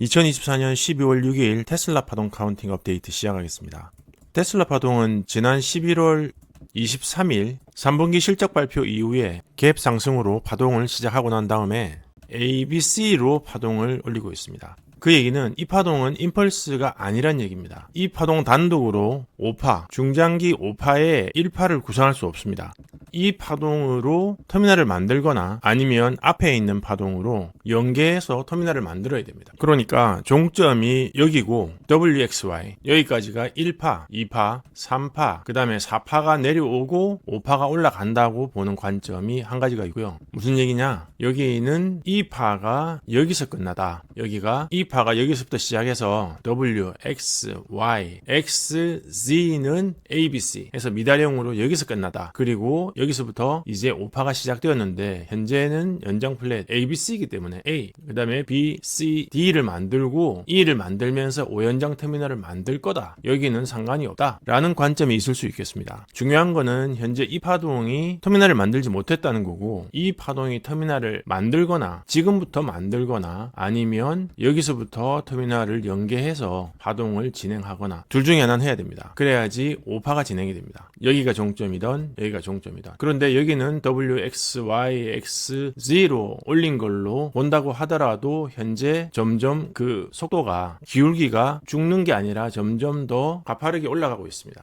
2024년 12월 6일 테슬라 파동 카운팅 업데이트 시작하겠습니다. 테슬라 파동은 지난 11월 23일 3분기 실적 발표 이후에 갭 상승으로 파동을 시작하고 난 다음에 ABC로 파동을 올리고 있습니다. 그 얘기는 이 파동은 임펄스가 아니란 얘기입니다. 이 파동 단독으로 5파, 중장기 5파의 1파를 구성할 수 없습니다. 이 파동으로 터미널을 만들거나 아니면 앞에 있는 파동으로 연계해서 터미널을 만들어야 됩니다. 그러니까 종점이 여기고 WXY 여기까지가 1파, 2파, 3파, 그 다음에 4파가 내려오고 5파가 올라간다고 보는 관점이 한 가지가 있고요. 무슨 얘기냐? 여기는 이 파가 여기서 끝나다. 여기가 이 파가 여기서부터 시작해서 W, X, Y, X, Z는 ABC 해서 미달형으로 여기서 끝나다. 그리고 여기서부터 이제 5파가 시작되었는데 현재는 연장 플랫 ABC이기 때문에 A, 그 다음에 B, C, D를 만들고 E를 만들면서 5연장 터미널을 만들 거다. 여기는 상관이 없다. 라는 관점이 있을 수 있겠습니다. 중요한 거는 현재 이 파동이 터미널을 만들지 못했다는 거고 이 파동이 터미널을 만들거나 지금부터 만들거나 아니면 여기서부터 터미널을 연계해서 파동을 진행하거나 둘 중에 하나는 해야 됩니다. 그래야지 5파가 진행이 됩니다. 여기가 종점이던 여기가 종점이던 그런데 여기는 W, X, Y, X, Z로 올린 걸로 본다고 하더라도 현재 점점 그 속도가 기울기가 죽는 게 아니라 점점 더 가파르게 올라가고 있습니다.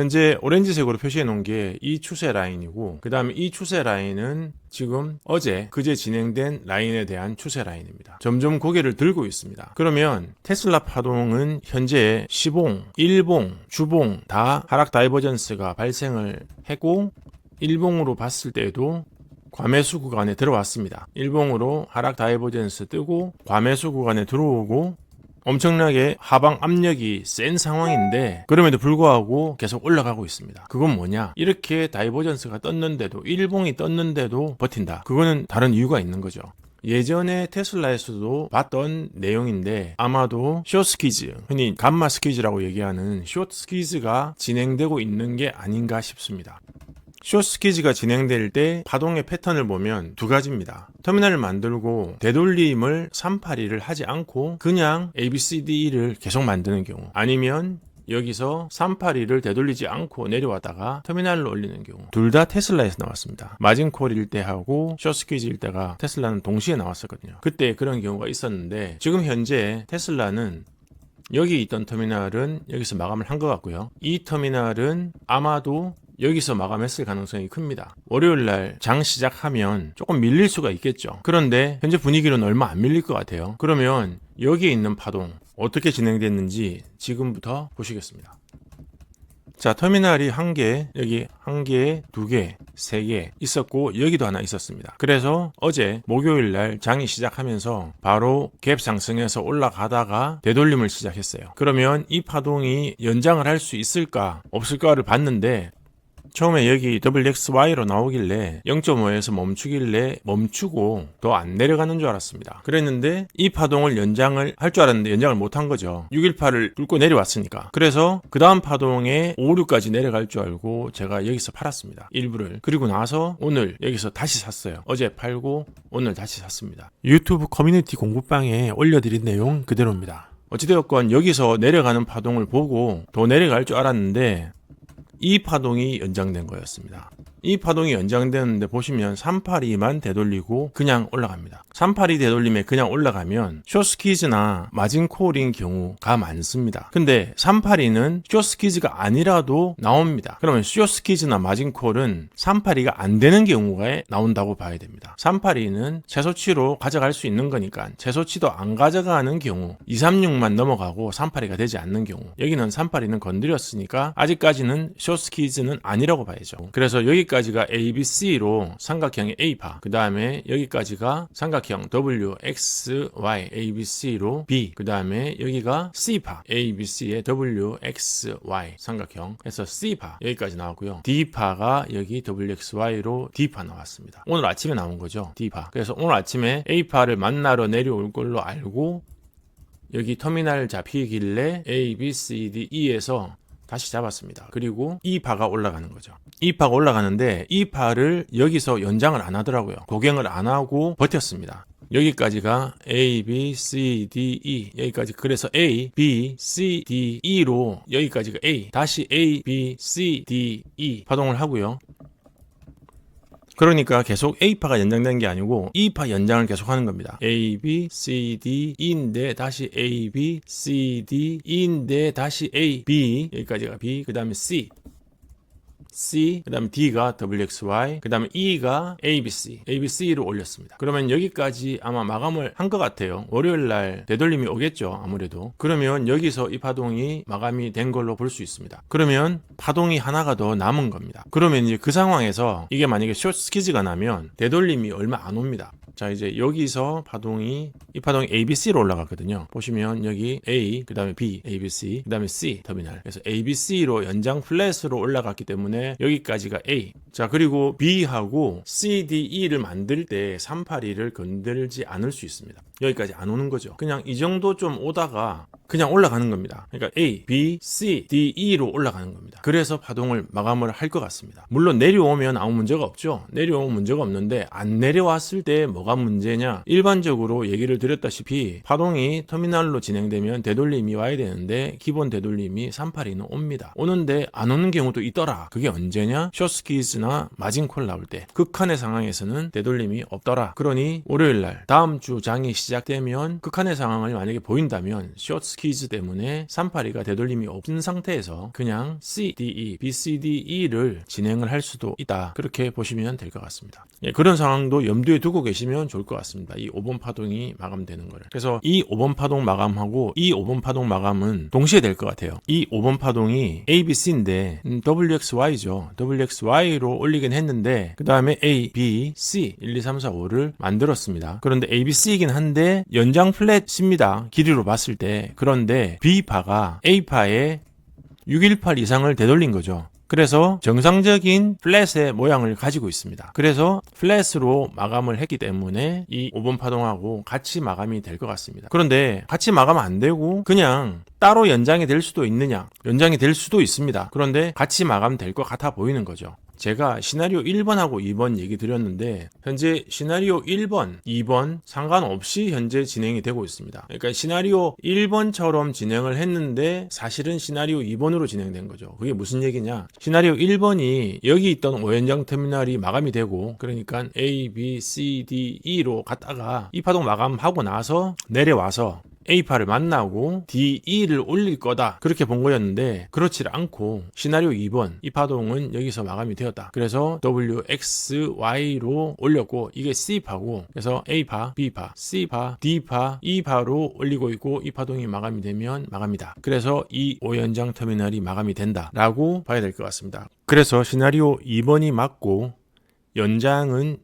현재 오렌지색으로 표시해 놓은 게 이 추세 라인이고 그 다음에 이 추세 라인은 지금 어제 그제 진행된 라인에 대한 추세 라인입니다. 점점 고개를 들고 있습니다. 그러면 테슬라 파동은 현재 시봉, 일봉, 주봉 다 하락 다이버전스가 발생을 했고 일봉으로 봤을 때에도 과매수 구간에 들어왔습니다. 일봉으로 하락 다이버전스 뜨고 과매수 구간에 들어오고 엄청나게 하방 압력이 센 상황인데 그럼에도 불구하고 계속 올라가고 있습니다. 그건 뭐냐? 이렇게 다이버전스가 떴는데도 일봉이 떴는데도 버틴다. 그거는 다른 이유가 있는 거죠. 예전에 테슬라에서도 봤던 내용인데 아마도 쇼스퀴즈 흔히 감마 스퀴즈라고 얘기하는 쇼스퀴즈가 진행되고 있는 게 아닌가 싶습니다. 쇼스퀴즈가 진행될 때 파동의 패턴을 보면 두 가지입니다. 터미널을 만들고 되돌림을 382를 하지 않고 그냥 ABCD를 계속 만드는 경우 아니면 여기서 382를 되돌리지 않고 내려왔다가 터미널을 올리는 경우 둘 다 테슬라에서 나왔습니다. 마진콜일 때 하고 쇼스퀴즈일 때가 테슬라는 동시에 나왔었거든요. 그때 그런 경우가 있었는데 지금 현재 테슬라는 여기 있던 터미널은 여기서 마감을 한 것 같고요. 이 터미널은 아마도 여기서 마감했을 가능성이 큽니다. 월요일 날 장 시작하면 조금 밀릴 수가 있겠죠. 그런데 현재 분위기로는 얼마 안 밀릴 것 같아요. 그러면 여기에 있는 파동 어떻게 진행됐는지 지금부터 보시겠습니다. 자, 터미널이 한 개, 여기 한 개, 두 개, 세 개 있었고 여기도 하나 있었습니다. 그래서 어제 목요일 날 장이 시작하면서 바로 갭 상승해서 올라가다가 되돌림을 시작했어요. 그러면 이 파동이 연장을 할 수 있을까, 없을까를 봤는데 처음에 여기 WXY로 나오길래 0.5에서 멈추길래 멈추고 더 안 내려가는 줄 알았습니다. 그랬는데 이 파동을 연장을 할 줄 알았는데 연장을 못한 거죠. 618을 뚫고 내려왔으니까. 그래서 그 다음 파동에 5, 6까지 내려갈 줄 알고 제가 여기서 팔았습니다. 일부를. 그리고 나서 오늘 여기서 다시 샀어요. 어제 팔고 오늘 다시 샀습니다. 유튜브 커뮤니티 공부방에 올려드린 내용 그대로입니다. 어찌되었건 여기서 내려가는 파동을 보고 더 내려갈 줄 알았는데 이 파동이 연장된 거였습니다. 이 파동이 연장되는데 보시면 382만 되돌리고 그냥 올라갑니다. 382 되돌림에 그냥 올라가면 쇼스키즈나 마진콜인 경우가 많습니다. 근데 382는 쇼스키즈가 아니라도 나옵니다. 그러면 쇼스키즈나 마진콜은 382가 안 되는 경우가 나온다고 봐야 됩니다. 382는 최소치로 가져갈 수 있는 거니까 최소치도 안 가져가는 경우 236만 넘어가고 382가 되지 않는 경우 여기는 382는 건드렸으니까 아직까지는 쇼스키즈는 아니라고 봐야죠. 그래서 여기 여기까지가 ABC로 삼각형의 A파, 그 다음에 여기까지가 삼각형 W, X, Y, ABC로 B, 그 다음에 여기가 C파, ABC의 W, X, Y 삼각형 해서 C파 여기까지 나왔고요. D파가 여기 WXY로 D파 나왔습니다. 오늘 아침에 나온 거죠. D파. 그래서 오늘 아침에 A파를 만나러 내려올 걸로 알고 여기 터미널 잡히길래 A, B, C, D, E에서 다시 잡았습니다. 그리고 이 파가 올라가는 거죠. 이 파가 올라가는데 이 파를 여기서 연장을 안 하더라고요. 고갱을 안 하고 버텼습니다. 여기까지가 A, B, C, D, E 여기까지 그래서 A, B, C, D, E로 여기까지가 A 다시 A, B, C, D, E 파동을 하고요. 그러니까 계속 A파가 연장되는 게 아니고 E파 연장을 계속 하는 겁니다. A, B, C, D, E인데 다시 A, B, C, D, E인데 다시 A, B 여기까지가 B 그 다음에 C C, 그 다음에 D가 WXY, 그 다음에 E가 ABC, ABC로 올렸습니다. 그러면 여기까지 아마 마감을 한 것 같아요. 월요일 날 되돌림이 오겠죠, 아무래도. 그러면 여기서 이 파동이 마감이 된 걸로 볼 수 있습니다. 그러면 파동이 하나가 더 남은 겁니다. 그러면 이제 그 상황에서 이게 만약에 숏 스키즈가 나면 되돌림이 얼마 안 옵니다. 자 이제 여기서 파동이 이 파동이 ABC로 올라갔거든요. 보시면 여기 A 그 다음에 B, ABC 그 다음에 C 터미널. 그래서 ABC로 연장 플랫으로 올라갔기 때문에 여기까지가 A. 자 그리고 B하고 C, D, E를 만들 때 382를 건들지 않을 수 있습니다. 여기까지 안 오는 거죠. 그냥 이 정도 좀 오다가 그냥 올라가는 겁니다. 그러니까 A, B, C, D, E로 올라가는 겁니다. 그래서 파동을 마감을 할 것 같습니다. 물론 내려오면 아무 문제가 없죠. 내려오면 문제가 없는데 안 내려왔을 때 뭐가 문제냐? 일반적으로 얘기를 드렸다시피 파동이 터미널로 진행되면 되돌림이 와야 되는데 기본 되돌림이 382는 옵니다. 오는데 안 오는 경우도 있더라. 그게 언제냐? 쇼스키즈 나 마진콜 나올 때 극한의 상황에서는 되돌림이 없더라. 그러니 월요일 날 다음 주 장이 시작되면 극한의 상황을 만약에 보인다면 쇼스 퀴즈 때문에 382가 되돌림이 없는 상태에서 그냥 C, D, E, B, C, D, E를 진행을 할 수도 있다. 그렇게 보시면 될 것 같습니다. 예, 그런 상황도 염두에 두고 계시면 좋을 것 같습니다. 이 5번 파동이 마감되는 거를. 그래서 이 5번 파동 마감하고 이 5번 파동 마감은 동시에 될 것 같아요. 이 5번 파동이 A, B, C인데 음, WXY죠. WXY로 올리긴 했는데 그 다음에 A, B, C 1, 2, 3, 4, 5를 만들었습니다. 그런데 A, B, C이긴 한데 연장 플랫입니다. 길이로 봤을 때 그런데 B파가 A파의 618 이상을 되돌린 거죠. 그래서 정상적인 플랫의 모양을 가지고 있습니다. 그래서 플랫으로 마감을 했기 때문에 이 5번 파동하고 같이 마감이 될 것 같습니다. 그런데 같이 마감 안 되고 그냥 따로 연장이 될 수도 있느냐? 연장이 될 수도 있습니다. 그런데 같이 마감될 것 같아 보이는 거죠. 제가 시나리오 1번하고 2번 얘기 드렸는데 현재 시나리오 1번, 2번 상관없이 현재 진행이 되고 있습니다. 그러니까 시나리오 1번처럼 진행을 했는데 사실은 시나리오 2번으로 진행된 거죠. 그게 무슨 얘기냐? 시나리오 1번이 여기 있던 오연장 터미널이 마감이 되고 그러니까 A, B, C, D, E로 갔다가 이 파동 마감하고 나서 내려와서 A파를 만나고 DE를 올릴 거다. 그렇게 본 거였는데 그렇지 않고 시나리오 2번 이 파동은 여기서 마감이 되었다. 그래서 WXY로 올렸고 이게 C파고 그래서 A파, B파, C파, D파, E파로 올리고 있고 이 파동이 마감이 되면 마감이다. 그래서 이 오연장 터미널이 마감이 된다 라고 봐야 될 것 같습니다. 그래서 시나리오 2번이 맞고 연장은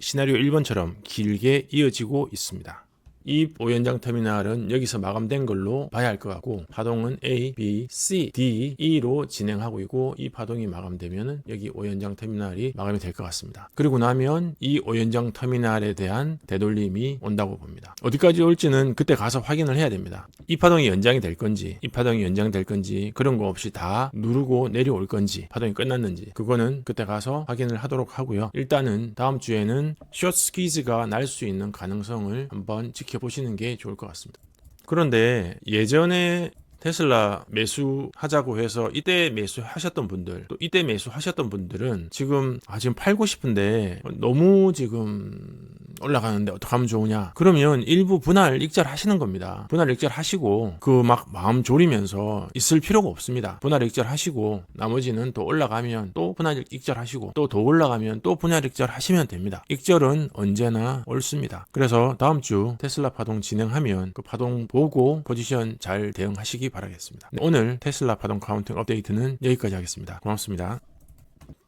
시나리오 1번처럼 길게 이어지고 있습니다. 이 오연장 터미널은 여기서 마감된 걸로 봐야 할 것 같고 파동은 A, B, C, D, E로 진행하고 있고 이 파동이 마감되면 여기 오연장 터미널이 마감이 될 것 같습니다. 그리고 나면 이 오연장 터미널에 대한 되돌림이 온다고 봅니다. 어디까지 올지는 그때 가서 확인을 해야 됩니다. 이 파동이 연장이 될 건지 이 파동이 연장될 건지 그런 거 없이 다 누르고 내려올 건지 파동이 끝났는지 그거는 그때 가서 확인을 하도록 하고요. 일단은 다음 주에는 숏 스퀴즈가 날 수 있는 가능성을 한번 지켜 지켜보시는 게 좋을 것 같습니다. 그런데 예전에 테슬라 매수하자고 해서 이때 매수하셨던 분들 또 이때 매수하셨던 분들은 지금 아 지금 팔고 싶은데 너무 지금 올라가는데 어떡하면 좋으냐? 그러면 일부 분할 익절 하시는 겁니다. 분할 익절 하시고 그 막 마음 졸이면서 있을 필요가 없습니다. 분할 익절 하시고 나머지는 또 올라가면 또 분할 익절 하시고 또 더 올라가면 또 분할 익절 하시면 됩니다. 익절은 언제나 옳습니다. 그래서 다음 주 테슬라 파동 진행하면 그 파동 보고 포지션 잘 대응하시기 바라겠습니다. 오늘 테슬라 파동 카운팅 업데이트는 여기까지 하겠습니다. 고맙습니다.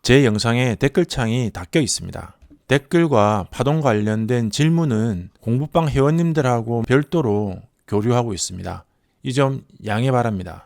제 영상에 댓글창이 닫혀 있습니다. 댓글과 파동 관련된 질문은 공부방 회원님들하고 별도로 교류하고 있습니다. 이 점 양해 바랍니다.